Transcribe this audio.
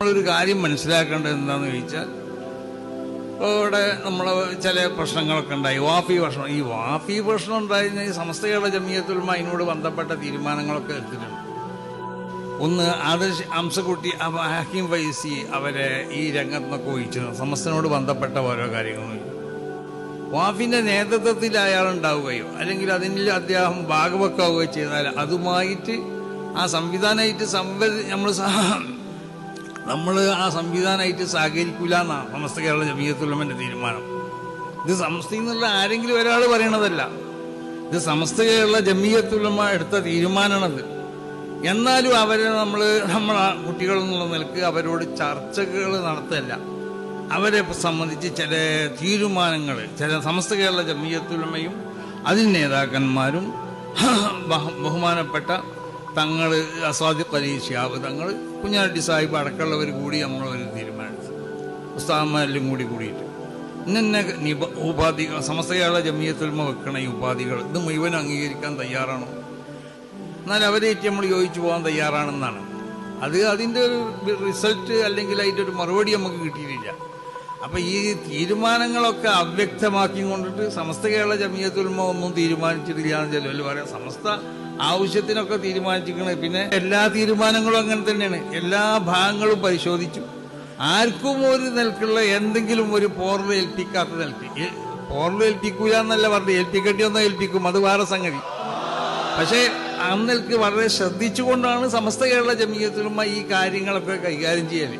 നമ്മളൊരു കാര്യം മനസ്സിലാക്കേണ്ടത് എന്താണെന്ന് ചോദിച്ചാൽ ഇപ്പോൾ ഇവിടെ നമ്മൾ ചില പ്രശ്നങ്ങളൊക്കെ ഉണ്ടായി. വാഫി പ്രശ്നം ഈ വാഫി പ്രശ്നം ഉണ്ടായിരുന്ന ഈ സമസ്ത കേരള ജമിയത്തുൽമ അതിനോട് ബന്ധപ്പെട്ട തീരുമാനങ്ങളൊക്കെ എടുത്തിട്ടുണ്ട്. ഒന്ന് ആദർശ് അംസക്കുട്ടി ഹക്കീം ഫൈസി അവരെ ഈ രംഗത്ത് നിന്നൊക്കെ ഒഴിച്ചു സമസ്തനോട് ബന്ധപ്പെട്ട ഓരോ കാര്യങ്ങളും വാഫിന്റെ നേതൃത്വത്തിൽ അയാൾ ഉണ്ടാവുകയോ അല്ലെങ്കിൽ അതിൽ അദ്ദേഹം ഭാഗവെക്കാവുകയോ ചെയ്താൽ അതുമായിട്ട് ആ സംവിധാനമായിട്ട് സംവ നമ്മൾ നമ്മൾ ആ സംവിധാനമായിട്ട് സഹകരിക്കില്ല എന്നാണ് സമസ്ത കേരള ജമീയത്തുള്ളമന്റെ തീരുമാനം. ഇത് സമസ്തയിൽ നിന്നുള്ള ആരെങ്കിലും ഒരാൾ പറയണതല്ല. ഇത് സമസ്ത കേരള ജമീയത്തുള്ളമ എടുത്ത തീരുമാനമാണത്. എന്നാലും അവരെ നമ്മൾ നമ്മളെ കുട്ടികൾ എന്നുള്ള നിലയ്ക്ക് അവരോട് ചർച്ചകൾ നടത്തല്ല. അവരെ സംബന്ധിച്ച് ചില തീരുമാനങ്ങൾ ചില സമസ്ത കേരള ജമീയത്തുള്ളമയും അതിൽ നേതാക്കന്മാരും ബഹുമാനപ്പെട്ട തങ്ങൾ അസാദിഖ് ഷിയാബ് തങ്ങൾ കുഞ്ഞാട്ടി സാഹിബ് അടക്കമുള്ളവർ കൂടി നമ്മളൊരു തീരുമാനിച്ചു. ഉസ്താദന്മാരെല്ലാം കൂടി കൂടിയിട്ട്. ഇന്നെ നിബ- ഉപാധി സമസ്ത കേരള ജമീയത്തുൽമ വെക്കണ ഈ ഉപാധികൾ ഇത് മുഴുവൻ അംഗീകരിക്കാൻ തയ്യാറാണോ? എന്നാൽ അവരേറ്റ് നമ്മൾ യോജിച്ചു പോകാൻ തയ്യാറാണെന്നാണ്. അത് അതിന്റെ ഒരു റിസൾട്ട് അല്ലെങ്കിൽ അതിന്റെ ഒരു മറുപടി നമുക്ക് കിട്ടിയിട്ടില്ല. അപ്പം ഈ തീരുമാനങ്ങളൊക്കെ അവ്യക്തമാക്കി കൊണ്ടിട്ട് സമസ്ത കേരള ജമീയത്തുൽമ ഒന്നും തീരുമാനിച്ചിട്ടില്ല എന്ന് ചിലവർ പറയാം സമസ്ത ആവശ്യത്തിനൊക്കെ തീരുമാനിച്ചിരിക്കുന്നത് പിന്നെ എല്ലാ തീരുമാനങ്ങളും അങ്ങനെ തന്നെയാണ്. എല്ലാ ഭാഗങ്ങളും പരിശോധിച്ചു. ആർക്കും ഒരു നിലക്കുള്ള എന്തെങ്കിലും ഒരു പോറൽ ഏൽപ്പിക്കാത്ത നിലയ്ക്ക്. പോറൽ ഏൽപ്പിക്കൂല എന്നല്ല പറഞ്ഞത്. ഏൽപ്പിക്കട്ടി ഒന്നും ഏൽപ്പിക്കും. അത് വേറെ സംഗതി. പക്ഷേ അന്നൽക്ക് വളരെ ശ്രദ്ധിച്ചുകൊണ്ടാണ് സമസ്ത കേരള ജമീയത്തിലുമായി ഈ കാര്യങ്ങളൊക്കെ കൈകാര്യം ചെയ്യൽ.